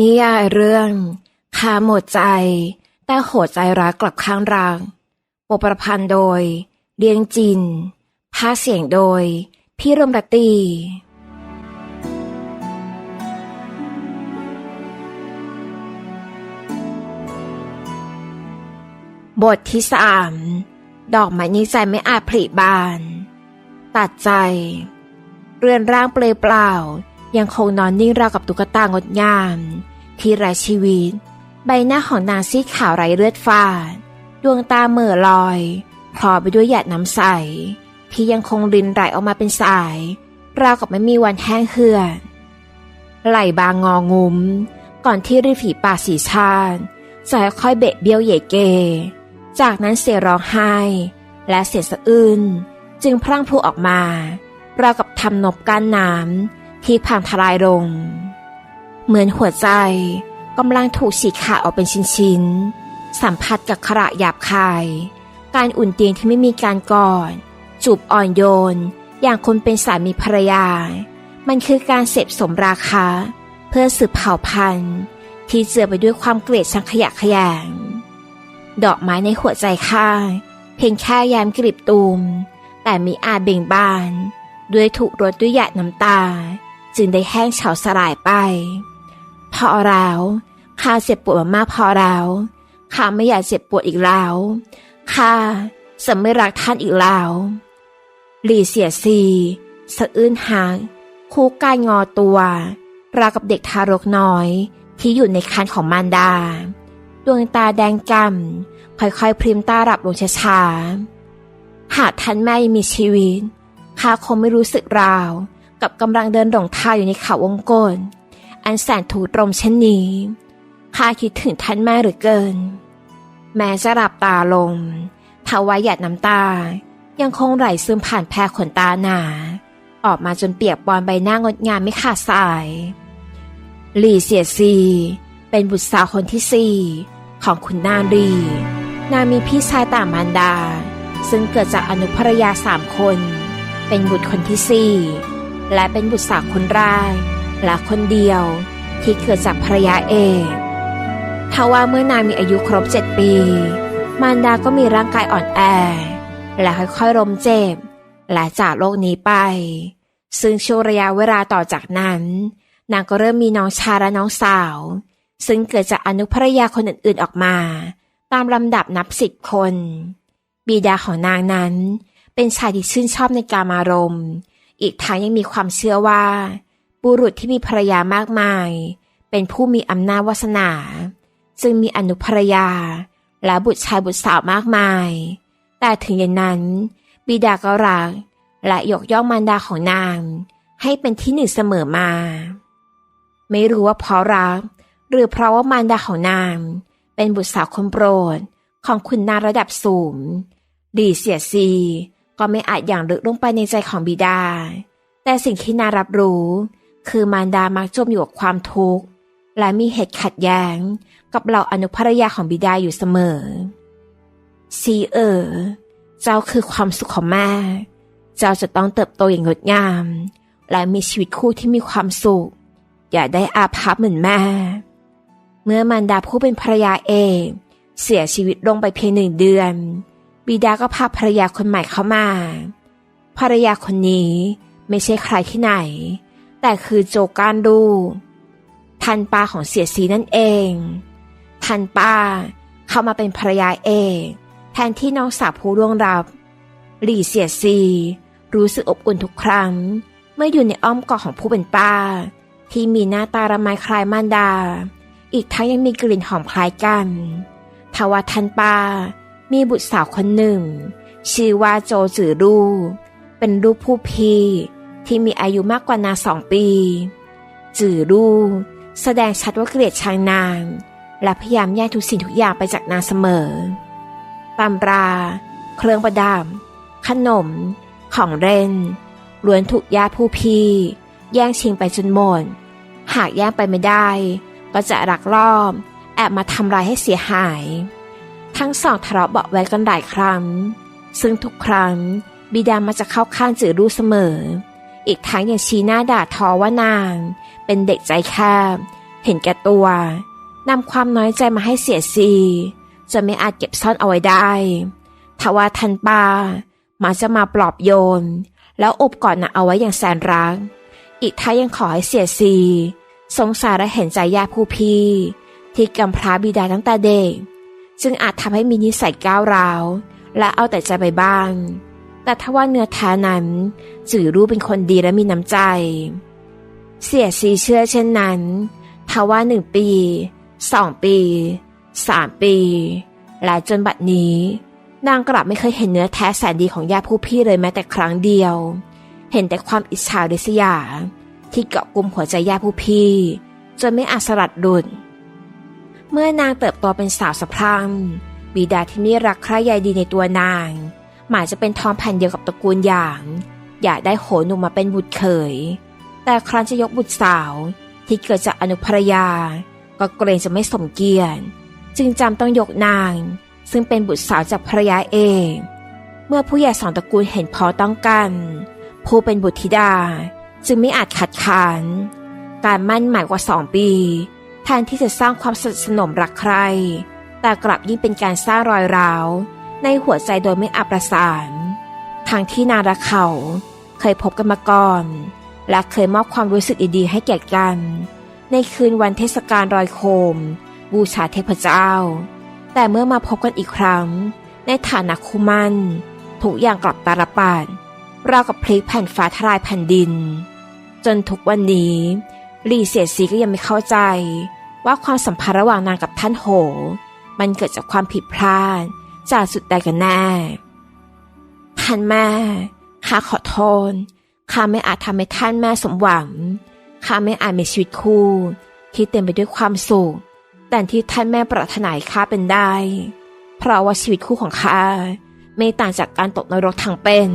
นิยายเรื่องคาหมดใจ แต่โหดใจรักกลับข้างรักบทประพันธ์โดยเลียงจิน ภาคเสียงโดย พี่รมรตีบทที่สามดอกไม้ในใจไม่อาจผลิบาน ตัดใจ เรือนร่างเปลยเปล่า ยังคงนอนนิ่งราวกับตุ๊กตางดงาม ที่ไร้ชีวิต ใบหน้าของนางซีดขาวไร้เลือดฝาด ดวงตาเหม่อลอยคลอไปด้วยหยาดน้ำใส ที่ยังคงรินไหลออกมาเป็นสาย ราวกับไม่มีวันแห้งเหือดไหลบางงองุ้ม ก่อนที่ริฝีปากสีชาติจะค่อยเบะเบี้ยวเยเก จากนั้นเสียร้องไห้ และเสียงสะอื้นจึงพรั่งพูออกมา ราวกับทำนบกั้นน้ำที่พังทลายลง เหมือนหัวใจกำลังถูกฉีกขาดออกเป็นชิ้นๆ สัมผัสกับขระหยาบคาย การอุ่นเตียงที่ไม่มีการกอดจูบอ่อนโยน อย่างคนเป็นสามีภรรยา มันคือการเสพสมราคา เพื่อสืบเผ่าพันธุ์ ที่เจือไปด้วยความเกลียดชังขยะขยง ดอกไม้ในหัวใจข้าเพียงแค่แยมกลีบตูม แต่มีอาจเบ่งบาน ด้วยถูกรดด้วยหยาดน้ำตา จึงได้แห้งเฉาสลายไป พอแล้วข้าเจ็บปวดมามากพอแล้วข้าไม่อยากเจ็บปวดอีกแล้วข้าจะไม่รักท่านอีกแล้วหลีเสียซีสะอื้นหางคู่กายงอตัวราวกับเด็กทารกน้อยที่อยู่ในคันของมารดา ดวงตาแดงกำค่อยๆพริมตาหลับลงช้าๆหากท่านแม่ยังมีชีวิตข้าคงไม่รู้สึกราว กับกำลังเดินหลงทางอยู่ในเขาวงกล อันแสนถูตรมเช่นนี้ข้าคิดถึงท่านแม่หรือเกิน แม้จะหลับตาลงทวายหยาดน้ำตา ยังคงไหลซึมผ่านแพรขนตาหนา ออกมาจนเปียกปอนใบหน้างดงามไม่ขาดสาย หลี่เสียซี เป็นบุตรสาวคนที่สี่ของคุณนางรี นางมีพี่ชายต่างมารดา ซึ่งเกิดจากอนุภรยาสามคน เป็นบุตรคนที่สี่และเป็นบุตรสาวคนแรก และคนเดียวที่เกิดจากภรรยาเอกทว่าเมื่อนางมีอายุครบเจ็ดปี มารดาก็มีร่างกายอ่อนแอ และค่อยๆล้มเจ็บ และจากโลกนี้ไป ซึ่งช่วงระยะเวลาต่อจากนั้น นางก็เริ่มมีน้องชายและน้องสาว ซึ่งเกิดจากอนุภรรยาคนอื่นๆออกมา ตามลำดับนับสิบคน บิดาของนางนั้น เป็นชายที่ชื่นชอบในการมารมณ์ อีกทั้งยังมีความเชื่อว่า บุรุษที่มีภรรยามากมาย เป็นผู้มีอำนาจวาสนาจึงมีอนุภรรยา และบุตรชายบุตรสาวมากมาย แต่ถึงอย่างนั้นบิดาก็รักและยกย่องมารดาของนาง ให้เป็นที่หนึ่งเสมอมา ไม่รู้ว่าเพราะรัก หรือเพราะว่ามารดาของนาง เป็นบุตรสาวคนโปรดของคุณนางระดับสูง ดีเสียซีก็ไม่อาจอย่างลึกลงไปในใจของบิดา แต่สิ่งที่นารับรู้ คือมารดามักจมอยู่กับความทุกข์และมีเหตุขัดแย้งกับเหล่าอนุภรรยาของบิดาอยู่เสมอซีเออเจ้าคือความสุขของแม่ เจ้าจะต้องเติบโตอย่างงดงาม และมีชีวิตคู่ที่มีความสุข อย่าได้อาภัพเหมือนแม่ เมื่อมารดาผู้เป็นภรรยาเองเสียชีวิตลงไปเพียงหนึ่งเดือน บิดาก็พาภรรยาคนใหม่เข้ามา ภรรยาคนนี้ไม่ใช่ใครที่ไหน แต่คือโจการดู ทันป้าของเสียสีนั่นเอง ทันป้าเข้ามาเป็นภรรยาเองแทนที่น้องสาวผู้ร่วงรับ หลี่เสียซีรู้สึกอบอุ่นทุกครั้ง เมื่ออยู่ในอ้อมกอดของผู้เป็นป้า ที่มีหน้าตาละไมคล้ายมารดา อีกทั้งยังมีกลิ่นหอมคล้ายกันทว่าทันป้ามีบุตรสาวคนหนึ่ง ชื่อว่าโจจือรูเป็นลูกผู้พี่ ที่มีอายุมากกว่านางสองปี จือรูแสดงชัดว่าเกลียดชังนาง และพยายามแย่งทุกสิ่งทุกอย่างไปจากนางเสมอตำรา เครื่องประดับ ขนม ของเล่นล้วนถูกญาติผู้พี่ แย่งชิงไปจนหมด หากแย่งไปไม่ได้ ก็จะรักรอบแอบมาทำลายให้เสียหาย ทั้งสองทะเลาะเบาะแวงกันหลายครั้ง ซึ่งทุกครั้งบิดามาจะเข้าข้างจือรู้เสมอ อีกทั้งยังชี้หน้าด่าทอว่านาง เป็นเด็กใจแคบเห็นแก่ตัวนำความน้อยใจมาให้เสียซีจนไม่อาจเก็บซ่อนเอาไว้ได้ทว่าทันปามาจะมาปลอบโยน แล้วอบกอดนางเอาไว้อย่างแสนรัก อีกท้ายยังขอให้เสียซีสงสารและเห็นใจญาติผู้พี่ ที่กำพร้าบิดาตั้งแต่เด็กจึงอาจทำให้มีนิสัยก้าวร้าว และเอาแต่ใจไปบ้าง แต่ถ้าว่าเนื้อแท้นั้น จือรู้เป็นคนดีและมีน้ำใจ เสียซีเชื่อเช่นนั้นทว่าหนึ่งปีสองปีสามปี และจนบัดนี้ นางกลับไม่เคยเห็นเนื้อแท้แสนดีของญาติผู้พี่เลยแม้แต่ครั้งเดียว เห็นแต่ความอิจฉาริษยา ที่เกาะกลุ่มหัวใจญาติผู้พี่ จนไม่อาจสลัดหลุดเมื่อนางเติบโตเป็นสาวสะพรั่งบิดาที่ไม่รักใคร่ใยดีในตัวนาง หมายจะเป็นทองแผ่นเดียวกับตระกูลอย่าง อยากได้โหหนุ่มมาเป็นบุตรเขย แต่ครั้นจะยกบุตรสาวที่เกิดจากอนุภรยา ก็เกรงจะไม่สมเกียรติ จึงจำต้องยกนาง ซึ่งเป็นบุตรสาวจากภรรยาเอง เมื่อผู้ใหญ่สองตระกูลเห็นพอต้องกัน ผู้เป็นบุตรธิดา จึงไม่อาจขัดขานการมั่นหมายกว่าสองปี แทนที่จะสร้างความสนิทสนมรักใคร แต่กลับยิ่งเป็นการสร้างรอยร้าว ในหัวใจโดยไม่อับประสานทางที่นางและเขาเคยพบกันมาก่อน และเคยมอบความรู้สึกดีๆให้แก่กัน ในคืนวันเทศกาลรอยโคม บูชาเทพเจ้า แต่เมื่อมาพบกันอีกครั้ง ในฐานะคู่มั่นทุกอย่างกลับตาลปัดราวกับพลิกแผ่นฟ้าทลายแผ่นดิน จนทุกวันนี้ลีเสียสีก็ยังไม่เข้าใจ ว่าความสัมพันธ์ระหว่างนางกับท่านโห มันเกิดจากความผิดพลาด จากสุดใดกันแน่ท่านแม่ข้าขอโทษข้าไม่อาจทำให้ท่านแม่สมหวังข้าไม่อาจมีชีวิตคู่ ที่เต็มไปด้วยความสุขแต่ที่ท่านแม่ปรารถนาให้ข้าเป็นได้ เพราะว่าชีวิตคู่ของข้าไม่ต่างจากการตกนรกทางเป็น